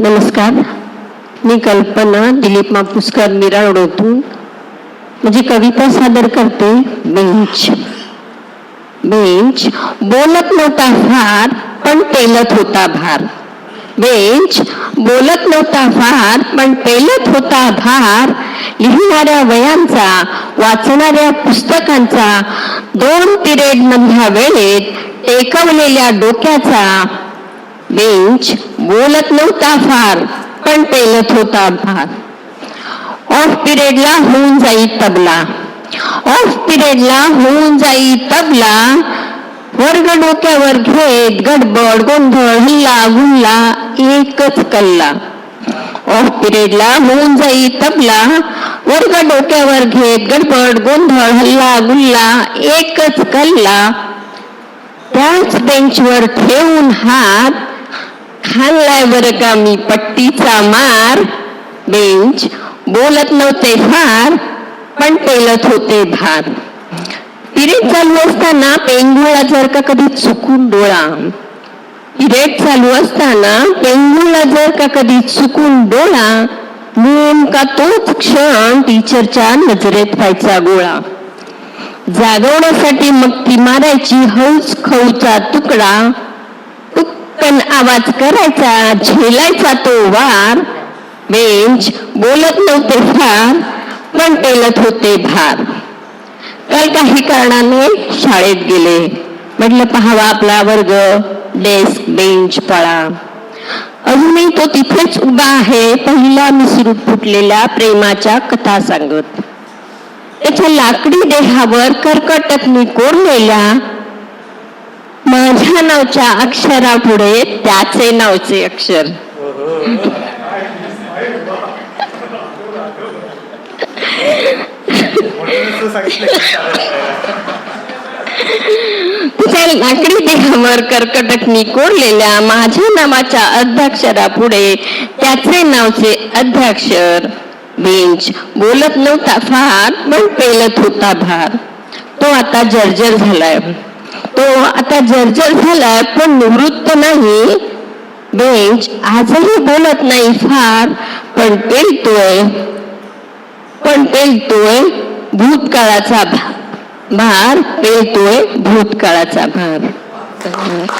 नमस्कार. मी कल्पना दिलीप मापुसकर मिराळोडतून म्हणजे कविता सादर करते बेंच. बेंच बोलत नव्हता फार पण पेलत होता भार. बेंच बोलत नव्हता फार पण पेलत होता भार. लिहिणाऱ्या वयांचा वाचणाऱ्या पुस्तकांचा दोन पिरियड मधल्या वेळेत टेकवलेल्या डोक्याचा. बेंच बोलत नव्हता फार पण पेलत होता भार. ऑफ पिरियडला होऊन जाई तबला. ऑफ पिरियडला होऊन जाई तबला. वर्ग डोक्यावर घेत गडबड गोंधळ हल्ला गुल्ला एकच कल्ला. ऑफ पिरियडला होऊन जाई तबला. वर्ग डोक्यावर घेत गडबड गोंधळ हल्ला गुल्ला एकच कल्ला. त्याच बेंचवर ठेवून हात खाल्लाय बरं का मी पट्टीचा मार. बेंच बोलत नव्हते फार पण पेलत होते भार पिरियड चालू असताना पेंगुळा जर का कधी चुकून डोळा. पिरियड चालू असताना पेंगुळा जर का कधी चुकून डोळा नेमका तोच क्षण टीचरच्या नजरेत व्हायचा गोळा. जागवण्यासाठी मग ती मारायची हौस खऊचा तुकडा पण आवाज करायचा झेलायचा तो वार. बेंच बोलत नव्हते फार पण पेलत होते भार. काल काही कारणाने शाळेत गेले. म्हटलं पहावा आपला वर्ग डेस्क बेंच पळा. अजूनही तो तिथेच उभा आहे पहिला मिसरूप फुटलेल्या प्रेमाच्या कथा सांगत. त्याच्या लाकडी देहावर कर्कटकनी कोरलेल्या माझ्या नावच्या अक्षरापुढे त्याचे नावचे अक्षर. म्हणूनच लाकडी देहावर कर्कटकनी कोरलेल्या माझ्या नावाच्या अध्याक्षरापुढे त्याचे नावचे अध्याक्षर. बेंच बोलत नव्हता फार पण पेलत होता भार. तो आता जर्जर झालाय. तो आता जर्जर झालाय पण निवृत्त नाही. बेंच आजही बोलत नाही फार पण पेलतोय. पण पेलतोय भूतकाळाचा भार भार पेलतोय भूतकाळाचा भार.